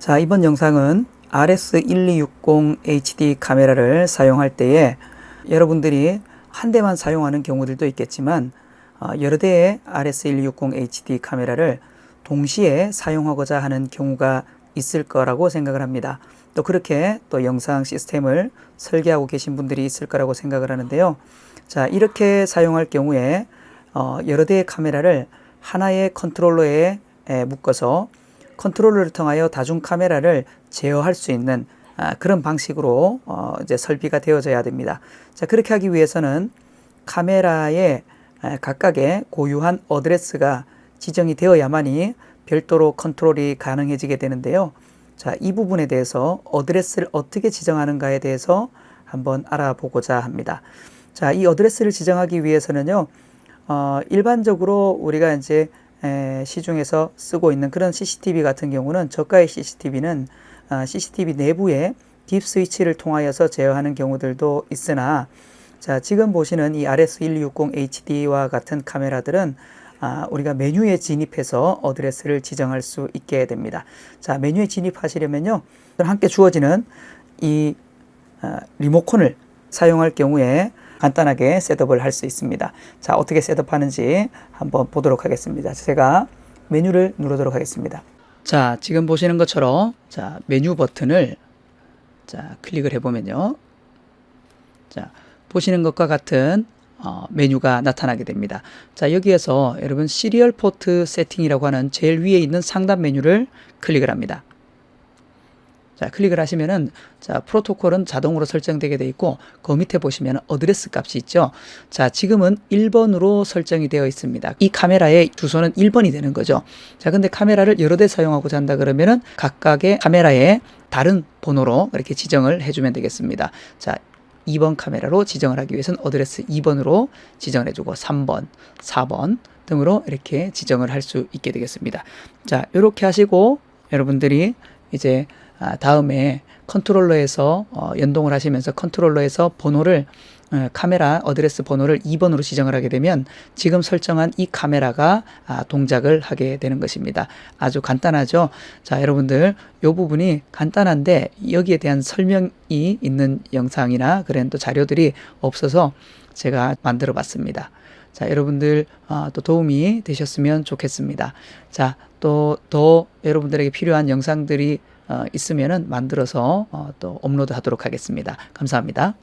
자, 이번 영상은 RS1260 HD 카메라를 사용할 때에 여러분들이 한 대만 사용하는 경우들도 있겠지만 어, 여러 대의 RS1260 HD 카메라를 동시에 사용하고자 하는 경우가 있을 거라고 생각을 합니다. 또 그렇게 또 영상 시스템을 설계하고 계신 분들이 있을 거라고 생각을 하는데요. 자, 이렇게 사용할 경우에 어, 여러 대의 카메라를 하나의 컨트롤러에 에, 묶어서 컨트롤러를 통하여 다중 카메라를 제어할 수 있는 아, 그런 방식으로 어, 이제 설비가 되어져야 됩니다. 자, 그렇게 하기 위해서는 카메라에 에, 각각의 고유한 어드레스가 지정이 되어야만이 별도로 컨트롤이 가능해지게 되는데요. 자, 이 부분에 대해서 어드레스를 어떻게 지정하는가에 대해서 한번 알아보고자 합니다. 자, 이 어드레스를 지정하기 위해서는요, 어, 일반적으로 우리가 이제 에, 시중에서 쓰고 있는 그런 CCTV 같은 경우는 저가의 CCTV는 어, CCTV 내부에 딥 스위치를 통하여서 제어하는 경우들도 있으나 자, 지금 보시는 이 RS1260 HD와 같은 카메라들은 아, 우리가 메뉴에 진입해서 어드레스를 지정할 수 있게 됩니다. 자, 메뉴에 진입하시려면요. 함께 주어지는 이 어, 리모컨을 사용할 경우에 간단하게 셋업을 할 수 있습니다. 자, 어떻게 셋업하는지 한번 보도록 하겠습니다. 제가 메뉴를 누르도록 하겠습니다. 자, 지금 보시는 것처럼 자, 메뉴 버튼을 자, 클릭을 해 보면요. 자, 보시는 것과 같은 어, 메뉴가 나타나게 됩니다. 자, 여기에서 여러분 시리얼 포트 세팅이라고 하는 제일 위에 있는 상단 메뉴를 클릭을 합니다. 자, 클릭을 하시면은 자, 프로토콜은 자동으로 설정되게 돼 있고 그 밑에 보시면 어드레스 값이 있죠. 자, 지금은 1번으로 설정이 되어 있습니다. 이 카메라의 주소는 1번이 되는 거죠. 자, 근데 카메라를 여러 대 사용하고자 한다 그러면은 각각의 카메라에 다른 번호로 이렇게 지정을 해 주면 되겠습니다. 자, 2번 카메라로 지정을 하기 위해서는 어드레스 2번으로 지정을 해주고 3번, 4번 등으로 이렇게 지정을 할 수 있게 되겠습니다. 자, 이렇게 하시고 여러분들이 이제 아, 다음에 컨트롤러에서 어, 연동을 하시면서 컨트롤러에서 번호를 어, 카메라 어드레스 번호를 2번으로 지정을 하게 되면 지금 설정한 이 카메라가 아, 동작을 하게 되는 것입니다. 아주 간단하죠. 자, 여러분들 이 부분이 간단한데 여기에 대한 설명이 있는 영상이나 그런 또 자료들이 없어서 제가 만들어 봤습니다. 자, 여러분들 어, 또 도움이 되셨으면 좋겠습니다. 자, 또 더 여러분들에게 필요한 영상들이 어, 있으면은 만들어서 어, 또 업로드 하도록 하겠습니다. 감사합니다.